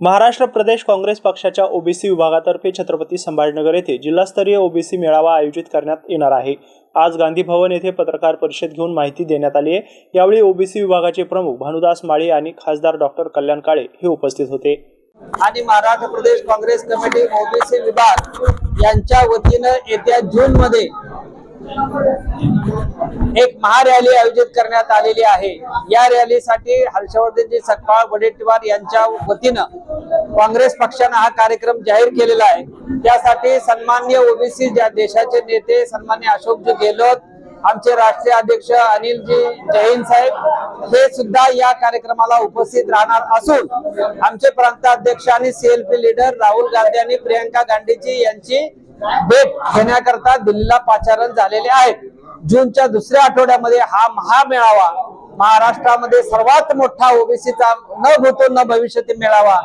महाराष्ट्र प्रदेश काँग्रेस पक्षाच्या ओबीसी विभागातर्फे छत्रपती संभाजीनगर येथे जिल्हास्तरीय ओबीसी मेळावा आयोजित करण्यात येणार आहे. आज गांधी भवन येथे पत्रकार परिषद घेऊन माहिती देण्यात आली आहे. यावेळी ओबीसी विभागाचे प्रमुख भानुदास माळी आणि खासदार डॉक्टर कल्याण काळे हे उपस्थित होते. आणि महाराष्ट्र प्रदेश काँग्रेस कमिटी ओबीसी विभाग यांच्या वतीनं येत्या जून मध्ये एक महारॅली आयोजित करण्यात आलेली आहे. या रॅलीसाठी हर्षवर्धनजी सकपाळ वडेट्टीवार यांच्या वतीनं काँग्रेस पक्षानं हा कार्यक्रम जाहीर केलेला आहे. त्यासाठी सन्मान्य ओबीसी ज्या देशाचे नेते सन्मान्य अशोकजी गेहलोत आमचे राष्ट्रीय अध्यक्ष अनिलजी जैन साहेब हे सुद्धा या कार्यक्रमाला उपस्थित राहणार असून आमचे प्रांताध्यक्ष आणि सीएलपी लीडर राहुल गांधी आणि प्रियंका गांधीजी यांची भेट घेण्याकरता दिल्लीला पाचारण झालेले आहेत जूनच्या दुसऱ्या आठवड्यामध्ये हा महामेळावा महाराष्ट्रामध्ये सर्वात मोठा ओबीसीचा न भूतो न भविष्यातील मेळावा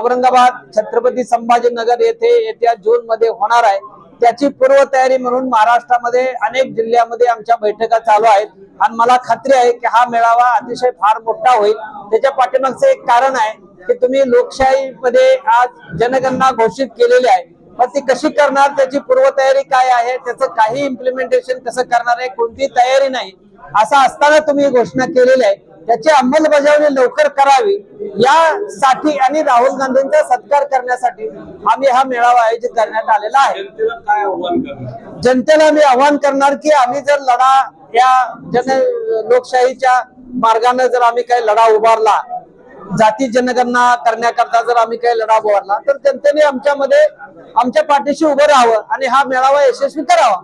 औरंगाबाद छत्रपती संभाजीनगर येथे येत्या जून मध्ये होणार आहे. त्याची पूर्वतयारी म्हणून महाराष्ट्रामध्ये अनेक जिल्ह्यामध्ये आमच्या बैठका चालू आहेत. आणि मला खात्री आहे की हा मेळावा अतिशय फार मोठा होईल. त्याच्या पाठीमागचं एक कारण आहे की तुम्ही लोकशाहीमध्ये आज जनगणना घोषित केलेली आहे. मग ती कशी करणार त्याची पूर्वतयारी काय आहे त्याचं काही इम्प्लिमेंटेशन कसं करणार आहे कोणती तयारी नाही असं असताना तुम्ही ही घोषणा केलेली आहे. त्याची अंमलबजावणी लवकर करावी यासाठी आणि राहुल गांधींचा सत्कार करण्यासाठी आम्ही हा मेळावा आयोजित करण्यात आलेला आहे. जनतेला मी आवाहन करणार की आम्ही जर लढा या जन लोकशाहीच्या मार्गाने जर आम्ही काही लढा उभारला जाती जनगणना करण्याकरता जर आम्ही काही लढा उभारला तर जनतेने आमच्यामध्ये आमच्या पाठीशी उभं राहावं आणि हा मेळावा यशस्वी करावा.